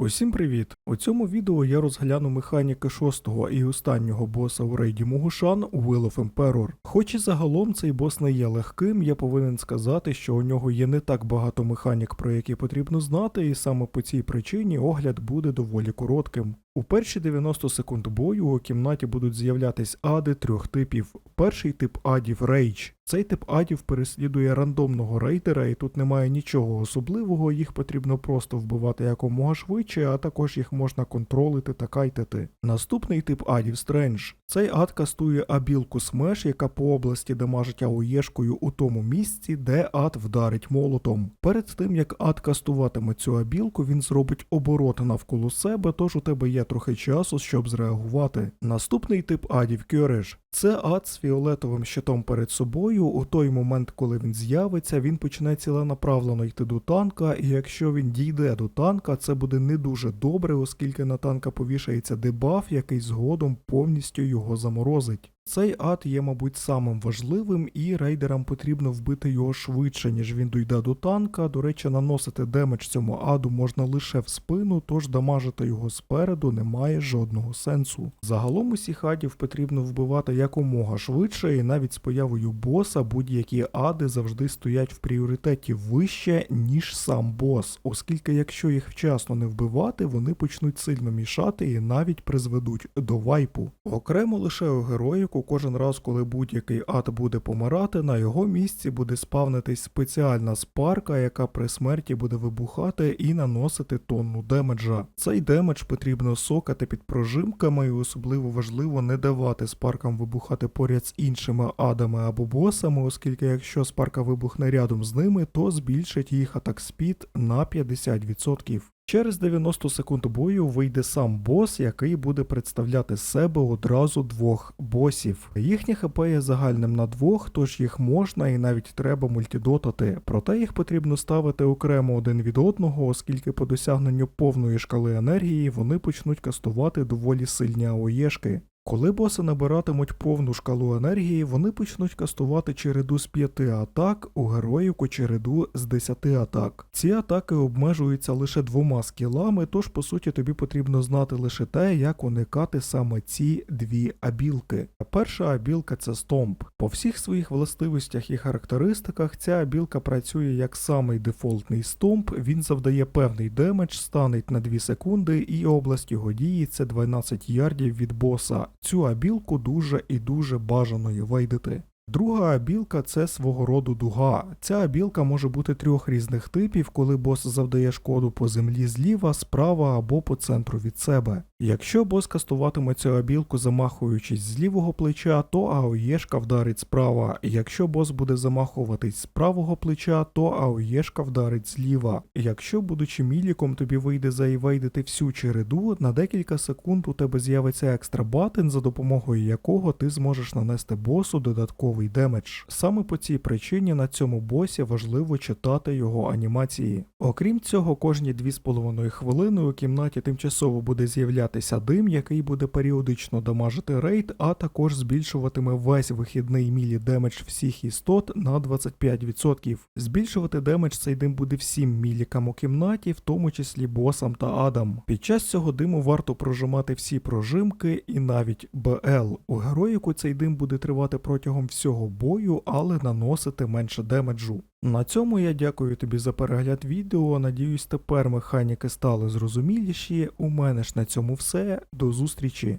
Усім привіт! У цьому відео я розгляну механіки шостого і останнього боса у рейді Могушан Will of Emperor. Хоч і загалом цей бос не є легким, я повинен сказати, що у нього є не так багато механік, про які потрібно знати, і саме по цій причині огляд буде доволі коротким. У перші 90 секунд бою у кімнаті будуть з'являтись ади трьох типів. Перший тип адів Рейдж. Цей тип адів переслідує рандомного рейдера, і тут немає нічого особливого, їх потрібно просто вбивати якомога швидше, а також їх можна контролити та кайтити. Наступний тип адів Стрендж. Цей ад кастує абілку Смеш, яка по області дамажить ауєшкою у тому місці, де ад вдарить молотом. Перед тим як ад кастуватиме цю абілку, він зробить оборот навколо себе, тож у тебе є трохи часу, щоб зреагувати. Наступний тип адів Кьориш Це ад з фіолетовим щитом перед собою. У той момент, коли він з'явиться, він почне ціленаправлено йти до танка, і якщо він дійде до танка, це буде не дуже добре, оскільки на танка повішається дебаф, який згодом повністю його заморозить. Цей ад є, мабуть, самим важливим, і рейдерам потрібно вбити його швидше, ніж він дійде до танка. До речі, наносити демедж цьому аду можна лише в спину, тож дамажити його спереду немає жодного сенсу. Загалом усіх адів потрібно вбивати якомога швидше, і навіть з появою боса будь-які ади завжди стоять в пріоритеті вище, ніж сам бос, оскільки якщо їх вчасно не вбивати, вони почнуть сильно мішати і навіть призведуть до вайпу. Окремо лише у героїку кожен раз, коли будь-який ад буде помирати, на його місці буде спавнитись спеціальна спарка, яка при смерті буде вибухати і наносити тонну демеджа. Цей демедж потрібно сокати під прожимками, і особливо важливо не давати спаркам вибухати поряд з іншими адами або босами, оскільки якщо спарка вибухне рядом з ними, то збільшить їх атак спід на 50%. Через 90 секунд бою вийде сам бос, який буде представляти себе одразу двох босів. Їхнє хп є загальним на двох, тож їх можна і навіть треба мультидотати. Проте їх потрібно ставити окремо один від одного, оскільки по досягненню повної шкали енергії вони почнуть кастувати доволі сильні аоєшки. Коли боси набиратимуть повну шкалу енергії, вони почнуть кастувати череду з 5 атак, у героїку череду з 10 атак. Ці атаки обмежуються лише двома скілами, тож по суті тобі потрібно знати лише те, як уникати саме ці дві абілки. Перша абілка це стомп. По всіх своїх властивостях і характеристиках ця абілка працює як самий дефолтний стомп, він завдає певний демедж, станеть на 2 секунди, і область його дії це 12 ярдів від боса. Цю абілку дуже і дуже бажано є вейдити. Друга абілка це свого роду дуга. Ця абілка може бути трьох різних типів, коли бос завдає шкоду по землі зліва, справа або по центру від себе. Якщо бос кастуватиме цю абілку, замахуючись з лівого плеча, то АОЄшка вдарить справа. Якщо бос буде замахуватись з правого плеча, то АОЄшка вдарить зліва. Якщо, будучи міліком, тобі вийде заівейдити всю череду, на декілька секунд у тебе з'явиться екстра батен, за допомогою якого ти зможеш нанести босу додатковий демедж. Саме по цій причині на цьому босі важливо читати його анімації. Окрім цього, кожні 2,5 хвилини у кімнаті тимчасово буде з'являтися дим, який буде періодично дамажити рейд, а також збільшуватиме весь вихідний мілі демедж всіх істот на 25%. Збільшувати демедж цей дим буде всім мілікам у кімнаті, в тому числі босам та адам. Під час цього диму варто прожимати всі прожимки і навіть БЛ. У героїку цей дим буде тривати протягом всього бою, але наносити менше демеджу. На цьому я дякую тобі за перегляд відео. Надіюсь, тепер механіки стали зрозуміліші. У мене ж на цьому все. До зустрічі!